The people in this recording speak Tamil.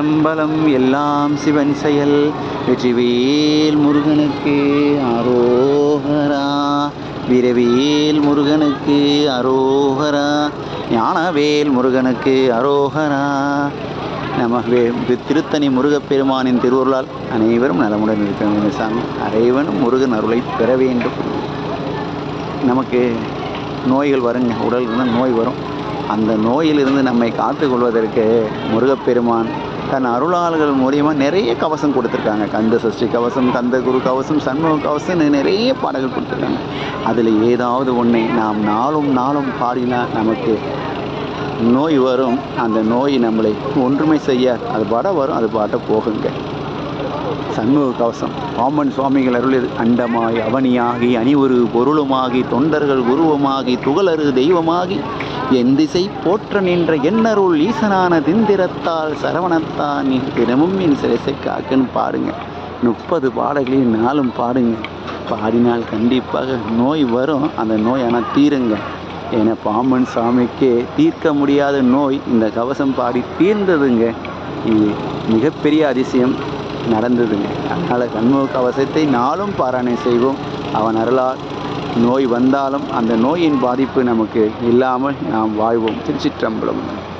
அம்பலம் எல்லாம் சிவன் செயல். வெற்றிவேல் முருகனுக்கு அரோகரா. வீரவேல் முருகனுக்கு அரோகரா. ஞானவேல் முருகனுக்கு அரோகரா. நம திருத்தணி முருகப்பெருமானின் திருவருளால் அனைவரும் நலமுடன் இருக்க வேண்டும் சாமி. அனைவனும் முருகன் அருளை பெற வேண்டும். நமக்கு நோய்கள் வருங்க. உடல் நோய் வரும். அந்த நோயிலிருந்து நம்மை காத்துக்கொள்வதற்கு முருகப்பெருமான் தன் அருளாளர்கள் மூலியமாக நிறைய கவசம் கொடுத்துருக்காங்க. கந்த சஷ்டி கவசம் கந்த குரு கவசம் சண்முக கவசம்னு நிறைய பாடல்கள் கொடுத்துருக்காங்க. அதில் ஏதாவது ஒன்றை நாம் நாளும் நாளும் பாடினா நமக்கு நோய் வரும். அந்த நோய் நம்மளை ஒன்றுமை செய்ய அது பாட வரும் அது பாட்ட போகுங்க. சண்முக கவசம். பாம்பன் சுவாமிகள் அருளில் அண்டமாய் அவனியாகி அணிவொரு பொருளுமாகி தொண்டர்கள் உருவமாகி துகளறு தெய்வமாகி என் திசை போற்ற நின்ற எண்ணருள் ஈசனான திந்திரத்தால் சரவணத்தான் நீ தினமும் என் சிரசை காக்குன்னு பாடுங்க. முப்பது பாடல்களையும் நாளும் பாடுங்க. பாடினால் கண்டிப்பாக நோய் வரும். அந்த நோய் ஆனால் தீருங்க. ஏன்னா பாம்பன் சாமிக்கே தீர்க்க முடியாத நோய் இந்த கவசம் பாடி தீர்ந்ததுங்க. இது மிகப்பெரிய அதிசயம் நடந்ததுங்க. அதனால் கண்முக கவசத்தை நாளும் பாராயணம் செய்வோம். அவன் அருளால் நோய் வந்தாலும் அந்த நோயின் பாதிப்பு நமக்கு இல்லாமல் நாம் வாழ்வோம். திருச்சிற்றம்பலம்.